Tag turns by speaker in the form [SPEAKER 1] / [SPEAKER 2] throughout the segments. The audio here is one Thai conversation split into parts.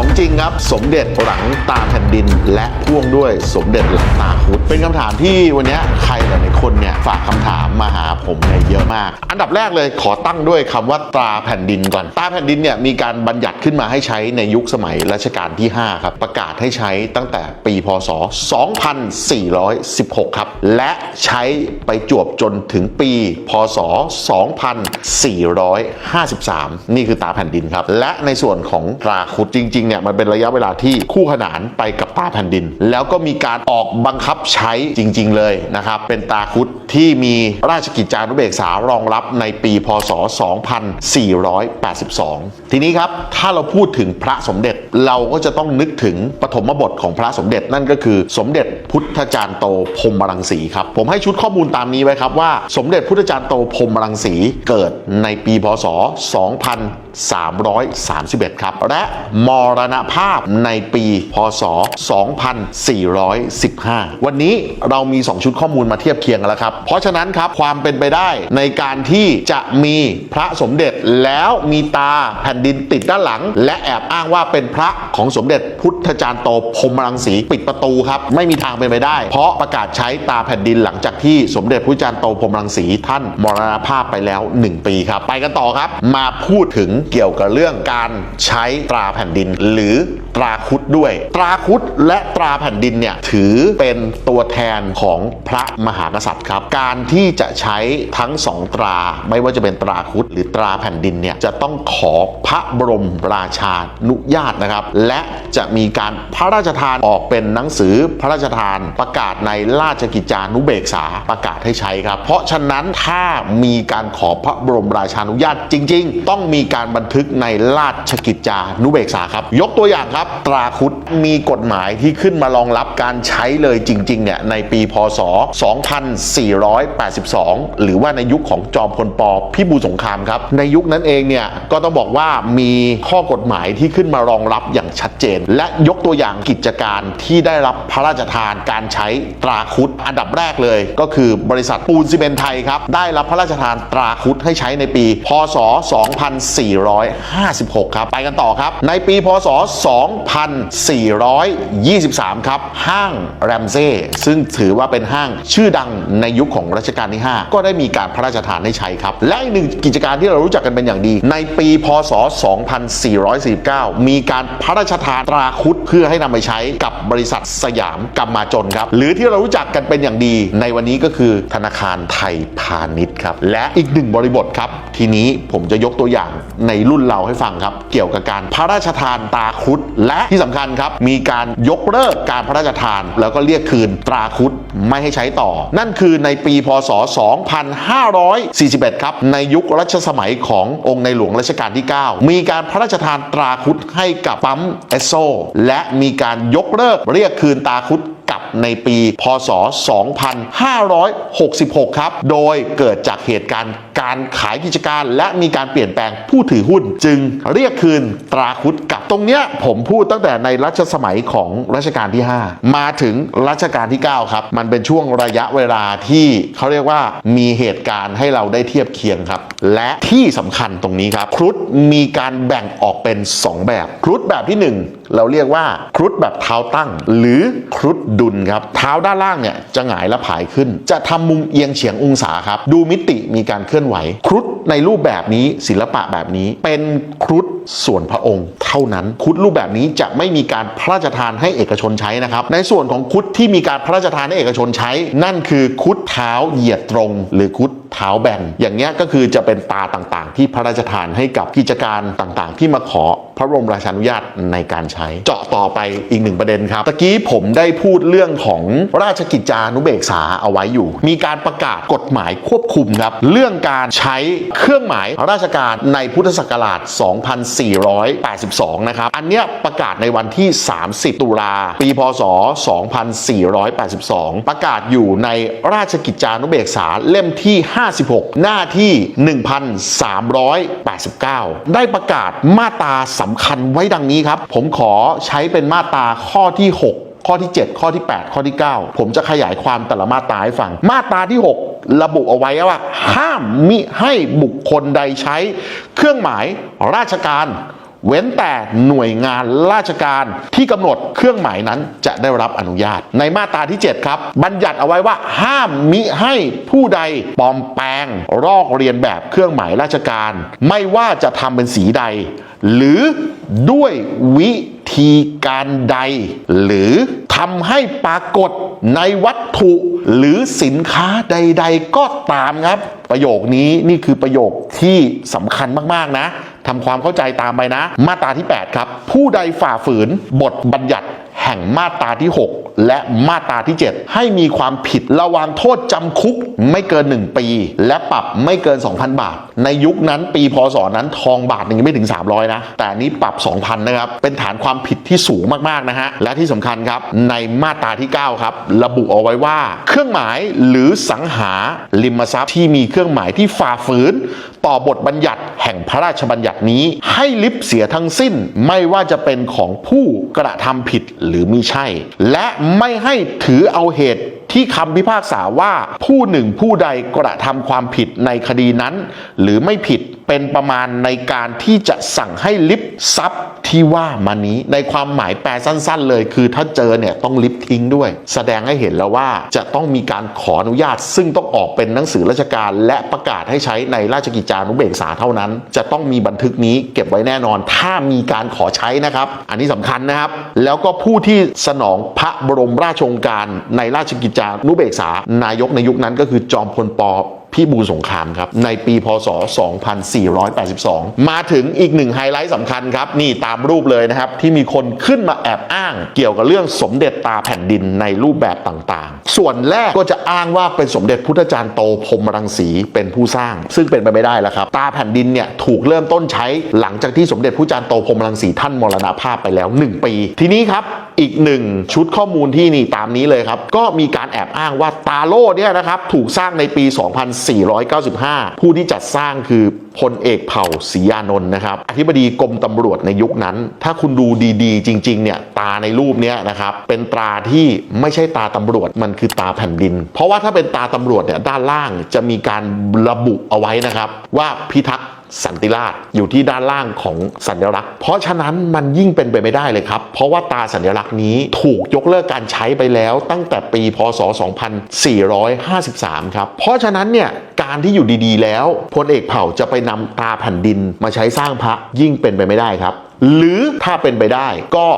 [SPEAKER 1] ของจริงครับ สมเด็จหลังตาแผ่นดิน และพ่วงด้วยสมเด็จหลังตาคุดเป็นคำถามที่วันนี้ใครหลายๆคนเนี่ยฝากคำถามมาหาผมเนี่ยเยอะมาก อันดับแรกเลยขอตั้งด้วยคำว่าตราแผ่นดินก่อนตราแผ่นดินเนี่ยมีการบัญญัติขึ้นมาให้ใช้ในยุคสมัยรัชกาลที่ 5 ครับ ประกาศให้ใช้ตั้งแต่ปีพศ 2416 ครับ และใช้ไปจวบจนถึงปี พศ 2453 นี่คือตาแผ่นดินครับ และในส่วนของตราคุดจริงๆเนี่ยมันเป็นระยะเวลาที่คู่ขนานไปกับตาแผ่นดิน แล้วก็มีการออกบังคับใช้จริง ๆ เลยนะครับ เป็นตาคุดที่มีราชกิจจานุเบกษารองรับในปีพศ 2482 ทีนี้ครับ ถ้าเราพูดถึงพระสมเด็จเราก็จะต้องนึกถึงปฐมบทของพระสมเด็จนั่นก็คือสมเด็จพุทธจารย์โตพรมรังสีครับ ผมให้ชุดข้อมูลตามนี้ไว้ครับว่า สมเด็จพุทธจารย์โตพรมรังสีเกิดในปีพศ 2331 ครับ และมรรณภาพในปี พศ 2415 วันนี้เรามี 2 ชุดข้อมูลมาเทียบเคียงกันแล้วครับ เพราะฉะนั้นครับความเป็นไปได้ในการที่จะมีพระสมเด็จแล้วมีตาแผ่นดินติดด้านหลัง และแอบอ้างว่าเป็นพระของสมเด็จพุทธจารย์โตพรมรังสีปิดประตูครับ ไม่มีทางเป็นไปได้ เพราะประกาศใช้ตาแผ่นดินหลังจากที่สมเด็จพุทธจารย์โตพรมรังสีท่านมรณภาพไปแล้ว 1 ปีครับ ไปกันต่อครับ มาพูดถึงเกี่ยวกับเรื่องการใช้ตราแผ่นดินหรือตราคุดด้วย ตราคุดและตราแผ่นดินเนี่ยถือเป็นตัวแทนของพระมหากษัตริย์ครับ การที่จะใช้ทั้งสองตราไม่ว่าจะเป็นตราคุดหรือตราแผ่นดินเนี่ยจะต้องขอพระบรมราชานุญาตนะครับ และจะมีการพระราชทานออกเป็นหนังสือพระราชทานประกาศในราชกิจจานุเบกษาประกาศให้ใช้ครับ เพราะฉะนั้นถ้ามีการขอพระบรมราชานุญาตจริง ๆ ต้องมีการบันทึกในราชกิจจานุเบกษาครับยกตัวอย่างครับตราคุดมีกฎหมายที่ขึ้นมารองรับการใช้เลยจริงๆเนี่ยในปีพศ 2482 หรือว่าในยุคของจอมพลปพิบูลสงครามครับ ในยุคนั้นเองเนี่ยก็ต้องบอกว่ามีข้อกฎหมายที่ขึ้นมารองรับอย่างชัดเจน และยกตัวอย่างกิจการที่ได้รับพระราชทานการใช้ตราคุดอันดับแรกเลย ก็คือบริษัทปูนซีเมนไทยครับได้รับพระราชทานตราคุดให้ใช้ในปี พศ 2456 ครับไปกันต่อครับ ในปีพศศ 2423 ครับ ห้างแรมเซ่ซึ่งถือว่าเป็นห้างชื่อดังในยุคของรัชกาลที่ 5 ก็ได้มีการพระราชทานให้ใช้ครับ และอีกหนึ่งกิจการที่เรารู้จักกันเป็นอย่างดี ในปีพศ 2449 มีการพระราชทานตราคุดเพื่อให้นำไปใช้กับบริษัทสยามกำมาจนครับ หรือที่เรารู้จักกันเป็นอย่างดี ในวันนี้ก็คือธนาคารไทยพาณิชย์ครับ และอีกหนึ่งบริบทครับ ทีนี้ผมจะยกตัวอย่างในรุ่นเราให้ฟังครับ เกี่ยวกับการพระราชทานตราคุดและที่สำคัญครับ มีการยกเลิกการพระราชทาน แล้วก็เรียกคืนตราคุดไม่ให้ใช้ต่อ นั่นคือในปีพศ 2541 ครับ ในยุครัชสมัยขององค์ในหลวงรัชกาลที่ 9 มีการพระราชทานตราคุดให้กับปั๊มเอสโซและมีการยกเลิกเรียกคืนตราคุด กับในปีพศ 2566 ครับ โดยเกิดจากเหตุการณ์การขายกิจการ และมีการเปลี่ยนแปลงผู้ถือหุ้น จึงเรียกคืนตราคุดกลับตรงเนี้ยผมพูดตั้งแต่ในรัชสมัยของรัชกาลที่ 5 มาถึงรัชกาลที่ 9 ครับ มันเป็นช่วงระยะเวลาที่เขาเรียกว่ามีเหตุการณ์ให้เราได้เทียบเคียงครับ และที่สำคัญตรงนี้ครับครุฑมีการแบ่งออกเป็น 2 แบบครุฑแบบที่ 1 เราเรียกว่าครุฑแบบเท้าตั้ง หรือครุฑดุลครับ เท้าด้านล่างเนี่ยจะหงายและผายขึ้น จะทำมุมเอียงเฉียงองศาครับ ดูมิติมีการเคลื่อนไหว ครุฑในรูปแบบนี้ศิลปะแบบนี้เป็นครุฑส่วนพระองค์ เท่านั้นครุฑรูปแบบนี้จะไม่มีการพระราชทานให้เอกชนใช้นะครับ ในส่วนของครุฑที่มีการพระราชทานให้เอกชนใช้ นั่นคือครุฑเท้าเหยียดตรง หรือครุฑเท้าแบนอย่างเงี้ยก็คือจะเป็นตาต่างๆ ที่พระราชทานให้กับกิจการต่างๆ ที่มาขอพระบรมราชานุญาตในการใช้ เจาะต่อไปอีกหนึ่งประเด็นครับตะกี้ผมได้พูดเรื่องของราชกิจจานุเบกษาเอาไว้อยู่ มีการประกาศกฎหมายควบคุมครับ เรื่องการใช้เครื่องหมายราชการในพุทธศักราช 2482 นะครับ อันเนี้ยประกาศในวันที่ 30 ตุลา ปีพศ 2482 ประกาศอยู่ในราชกิจจานุเบกษาเล่มที่56 หน้าที่ 1389 ได้ประกาศมาตราสำคัญไว้ดังนี้ครับ ผมขอใช้เป็นมาตราข้อที่ 6ข้อที่ 7 ข้อที่ 8 ข้อที่ 9 ผมจะขยายความแต่ละมาตราให้ฟัง มาตราที่ 6 ระบุเอาไว้ว่า ห้ามมิให้บุคคลใดใช้ เครื่องหมายราชการ เว้นแต่หน่วยงานราชการที่กำหนดเครื่องหมายนั้นจะได้รับอนุญาต ในมาตราที่ 7 ครับ บัญญัติเอาไว้ว่าห้ามมิให้ผู้ใดปลอมแปลงรอกเรียนแบบเครื่องหมายราชการ ไม่ว่าจะทำเป็นสีใด หรือด้วยวิธีการใด หรือทำให้ปรากฏในวัตถุหรือสินค้าใด ๆ ก็ตามครับ ประโยคนี้นี่คือประโยคที่สำคัญมาก ๆ นะ ทำความเข้าใจตามไปนะ มาตราที่ 8 ครับ ผู้ใดฝ่าฝืนบทบัญญัติ แห่งมาตราที่ 6 และมาตราที่ 7 ให้มีความผิดระวางโทษจำคุกไม่เกิน 1 ปี และปรับไม่เกิน 2,000 บาท ในยุคนั้นปีพศนั้นทองบาทหนึ่งไม่ถึง 300 นะ แต่นนี้ปรับ 2,000 นะครับ เป็นฐานความผิดที่สูงมาก ๆ นะฮะ และที่สำคัญครับ ในมาตราที่ 9 ครับ ระบุเอาไว้ว่า เครื่องหมายหรือสังหาริมทรัพย์ที่มีเครื่องหมายที่ฝ่าฝืน ต่อบทบัญญัติแห่งพระราชบัญญัตินี้ ให้ลิบเสียทั้งสิ้นไม่ว่าจะเป็นของผู้กระทำผิดหรือมิใช่ และไม่ให้ถือเอาเหตุที่คำพิพากษาว่าผู้หนึ่งผู้ใดกระทำความผิดในคดีนั้น หรือไม่ผิดเป็นประมาณในการที่จะสั่งให้ลิบทรัพย์ที่ว่ามานี้ในความหมายแปลสั้น ๆ เลย คือถ้าเจอเนี่ยต้องลิบทิ้งด้วย แสดงให้เห็นแล้วว่าจะต้องมีการขออนุญาต ซึ่งต้องออกเป็นหนังสือราชการ และประกาศให้ใช้ในราชกิจจานุเบกษาเท่านั้น จะต้องมีบันทึกนี้เก็บไว้แน่นอน ถ้ามีการขอใช้นะครับ อันนี้สำคัญนะครับ แล้วก็ผู้ที่สนองพระบรมราชโองการในราชกิจจานุเบกษานายกในยุคนั้นก็คือจอมพลปพี่บูลสงครามครับ ในปีพศ 2482 มาถึงอีกหนึ่งไฮไลท์สำคัญครับ นี่ตามรูปเลยนะครับ ที่มีคนขึ้นมาแอบอ้าง เกี่ยวกับเรื่องสมเด็จตาแผ่นดินในรูปแบบต่างๆ ส่วนแรกก็จะอ้างว่าเป็นสมเด็จพุทธจารย์โตพรมรังสีเป็นผู้สร้าง ซึ่งเป็นไปไม่ได้แล้วครับ ตาแผ่นดินเนี่ยถูกเริ่มต้นใช้หลังจากที่สมเด็จพุทธจารย์โตพรมรังสีท่านมรณภาพไปแล้ว 1 ปี ทีนี้ครับ อีกหนึ่งชุดข้อมูลที่นี่ตามนี้เลยครับ ก็มีการแอบอ้างว่าตาโล่เนี่ยนะครับถูกสร้างในปี 2495 ผู้ที่จัดสร้างคือพลเอกเผ่าศรียานนท์นะครับอธิบดีกรมตำรวจในยุคนั้น ถ้าคุณดูดีๆ จริงๆเนี่ยตาในรูปเนี้ยนะครับเป็นตราที่ไม่ใช่ตาตำรวจมันคือตาแผ่นดิน เพราะว่าถ้าเป็นตาตำรวจเนี่ยด้านล่างจะมีการระบุเอาไว้นะครับ ว่าพิทักษ์ สันติราษอยู่ที่ด้านล่างของสัญลักษณ์ เพราะฉะนั้นมันยิ่งเป็นไปไม่ได้เลยครับ เพราะว่าตาสัญลักษณ์นี้ถูกยกเลิกการใช้ไปแล้วตั้งแต่ปีพศ 2453 ครับ เพราะฉะนั้นเนี่ยการที่อยู่ดีๆ แล้วพลเอกเผ่าจะไปนำตาแผ่นดินมาใช้สร้างพระยิ่งเป็นไปไม่ได้ครับ หรือถ้าเป็นไปได้ก็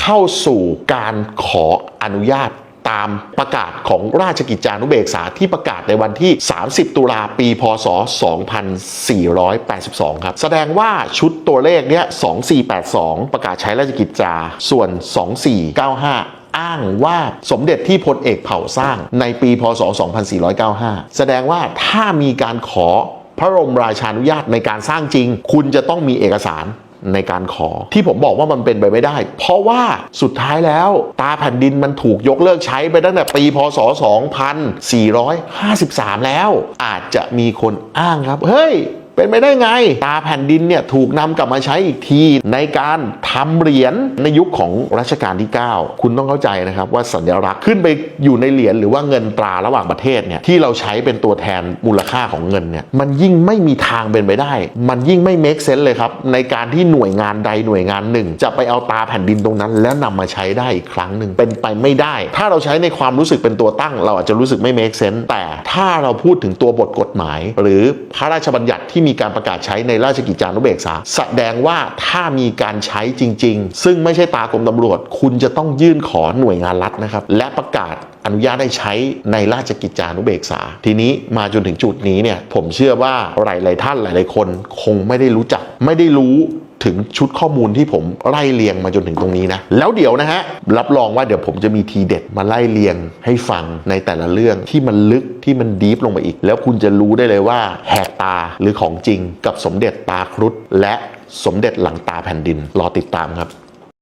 [SPEAKER 1] เข้าสู่การขออนุญาต ตามประกาศของราชกิจจานุเบกษาที่ประกาศในวันที่ 30 ตุลาปี พศ 2482 ครับ แสดงว่าชุดตัวเลขเนี้ย 2482 ประกาศใช้ราชกิจจา ส่วน 2495อ้างว่าสมเด็จที่พลเอกเผ่าสร้างในปีพศ 2495 แสดงว่าถ้ามีการขอพระบรมราชานุญาตในการสร้างจริง คุณจะต้องมีเอกสาร ในการขอ ที่ผมบอกว่ามันเป็นไปไม่ได้ เพราะว่าสุดท้ายแล้วตาแผ่นดินมันถูกยกเลิกใช้ไปตั้งแต่ปีพศ 2453 แล้ว อาจจะมีคนอ้างครับ เฮ้ย เป็นไปได้ไง ตาแผ่นดินเนี่ยถูกนำกลับมาใช้อีกทีในการทำเหรียญในยุคของรัชกาลที่ 9 คุณต้องเข้าใจนะครับว่าสัญลักษณ์ขึ้นไปอยู่ในเหรียญหรือว่าเงินตราระหว่างประเทศเนี่ยที่เราใช้เป็นตัวแทนมูลค่าของเงินเนี่ยมันยิ่งไม่มีทางเป็นไปได้ มันยิ่งไม่ make sense เลยครับในการที่หน่วยงานใดหน่วยงานหนึ่ง จะไปเอาตาแผ่นดินตรงนั้น แล้วนำมาใช้ได้อีกครั้งหนึ่งเป็นไปไม่ได้ ถ้าเราใช้ในความรู้สึกเป็นตัวตั้ง เราอาจจะรู้สึกไม่ make sense แต่ถ้าเราพูดถึงตัวบทกฎหมาย หรือพระราชบัญญัติที่มีการประกาศใช้ในราชกิจจานุเบกษา แสดงว่าถ้ามีการใช้จริง ๆ ซึ่งไม่ใช่ตากรมตำรวจ คุณจะต้องยื่นขอหน่วยงานรัฐนะครับ และประกาศอนุญาตได้ใช้ในราชกิจจานุเบกษา ทีนี้มาจนถึงจุดนี้เนี่ยผมเชื่อว่าหลาย ๆ ท่านหลาย ๆ คน คงไม่ได้รู้จักไม่ได้รู้ ถึงชุดข้อมูลที่ผมไล่เรียงมาจนถึงตรงนี้นะ แล้วเดี๋ยวนะฮะ รับรองว่าเดี๋ยวผมจะมีทีเด็ดมาไล่เรียงให้ฟังในแต่ละเรื่องที่มันลึกที่มันดีฟลงไปอีก แล้วคุณจะรู้ได้เลยว่าแหกตาหรือของจริงกับสมเด็จตาครุฑและสมเด็จหลังตาแผ่นดิน รอติดตามครับ